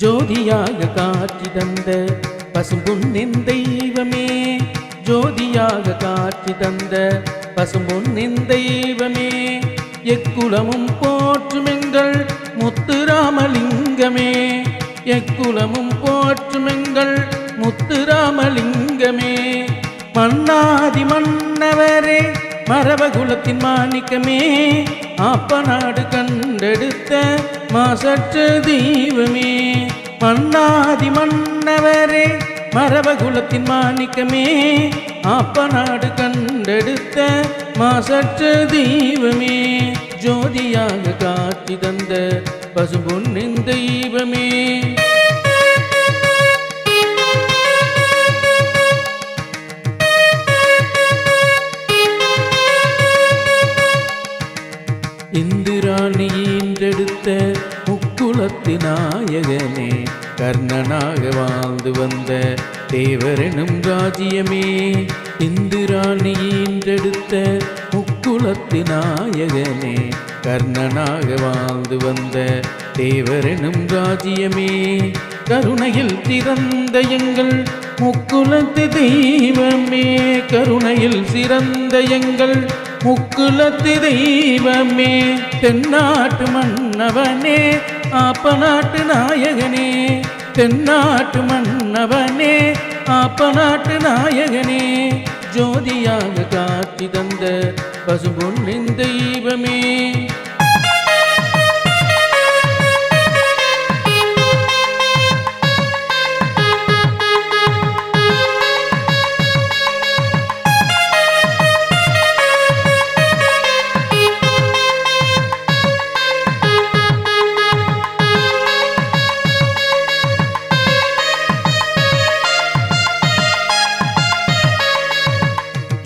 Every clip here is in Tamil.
ஜோதியாக காட்சி தந்த பசும்பொன்னின் தெய்வமே. ஜோதியாக காட்சி தந்த பசும்பொன்னின் தெய்வமே. எக்குலமும் போற்றுமெங்கள் முத்துராமலிங்கமே. எக்குலமும் போற்றுமெங்கள் முத்துராமலிங்கமே. மன்னாதி மன்னவரே மரபகுலத்தின் மாணிக்கமே. ஆப்ப நாடு கண்டெடுத்த மாசற்ற தெய்வமே. மன்னாதி மன்னவரே மரபகுலத்தின் மாணிக்கமே. ஆப்ப நாடு கண்டெடுத்த மாசற்ற தெய்வமே. ஜோதியாக காட்சி தந்த பசுபொன்னின் தெய்வமே. இந்திராணி ஈன்றெடுத்த முக்குலத்து நாயகனே கர்ணனாக வாழ்ந்து வந்த தேவரெனும் ராஜ்யமே இந்திராணி ஈன்றெடுத்த முக்குலத்து நாயகனே கர்ணனாக வாழ்ந்து வந்த தேவரெனும் ராஜ்யமே கருணையில் திறந்த எங்கள் முக்குலத்து தெய்வமே கருணையில் சிறந்த எங்கள் முக்குலத்து தெய்வமே தென்னாட்டு மன்னவனே ஆப்பநாட்டு நாயகனே தென்னாட்டு மன்னவனே ஆப்பநாட்டு நாயகனே ஜோதியாக காத்தி தந்த பசுபொன்னின் தெய்வமே.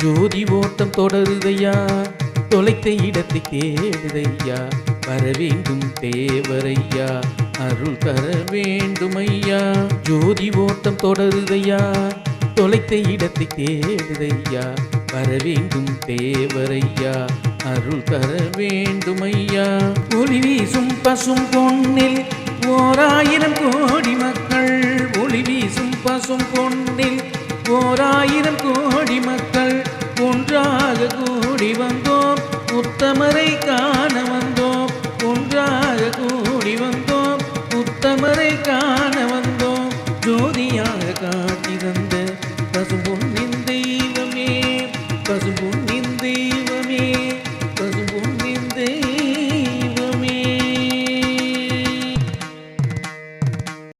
ஜோதி ஓட்டம் தொடருதையா? தொலைத்த இடத்தை தேடுதையா? வர வேண்டும் தேவரையா? அருள் தர வேண்டும் ஐயா ஜோதி ஓட்டம் தொடருதையா? தொலைத்த இடத்தை தேடுதையா? வர வேண்டும் தேவரையா? அருள் தர வேண்டும் ஐயா ஒளி வீசும் பசும் பொன்னில் ஓராயிரம் கோடி மக்கள் ஒன்றாக கூடி வந்தோம் உத்தமரை காண வந்தோம். ஒன்றாக கூடி வந்தோம் உத்தமரை காண